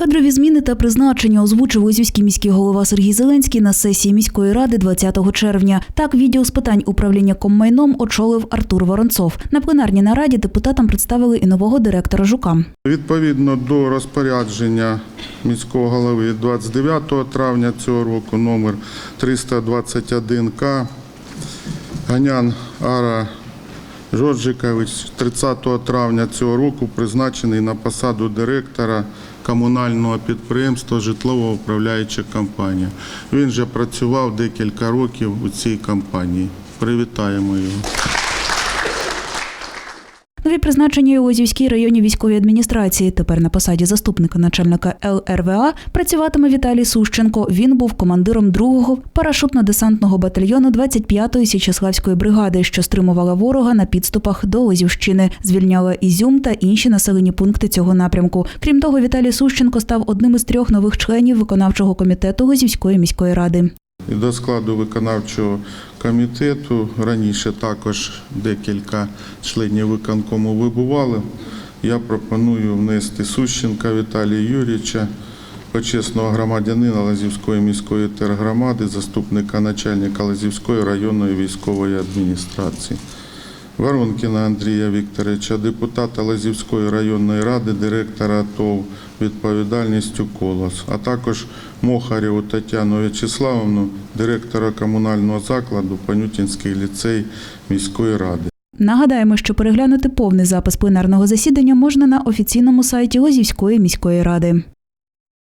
Кадрові зміни та призначення озвучив Лозівський міський голова Сергій Зеленський на сесії міської ради 20 червня. Так, відділ з питань управління коммайном очолив Артур Воронцов. На пленарній нараді депутатам представили і нового директора Жука. Відповідно до розпорядження міського голови від 29 травня цього року, номер 321К, Ганян Ара Жоржикович 30 травня цього року призначений на посаду директора комунального підприємства Житлово управляюча компанія. Він же працював декілька років у цій компанії. Привітаємо його. Нові призначення у Лозівській районній військовій адміністрації. Тепер на посаді заступника начальника ЛРВА працюватиме Віталій Сущенко. Він був командиром 2-го парашутно-десантного батальйону 25-ї Січеславської бригади, що стримувала ворога на підступах до Лозівщини, звільняла Ізюм та інші населені пункти цього напрямку. Крім того, Віталій Сущенко став одним із трьох нових членів виконавчого комітету Лозівської міської ради. І до складу виконавчого комітету раніше також декілька членів виконкому вибували. Я пропоную внести Сущенка Віталія Юрійовича, почесного громадянина Лазівської міської тергромади, заступника начальника Лазівської районної військової адміністрації. Воронкіна Андрія Вікторовича, депутата Лазівської районної ради, директора ТОВ відповідальністю «Колос», а також Мохарєву Тетяну В'ячеславовну, директора комунального закладу Панютінський ліцей міської ради. Нагадаємо, що переглянути повний запис пленарного засідання можна на офіційному сайті Лозівської міської ради.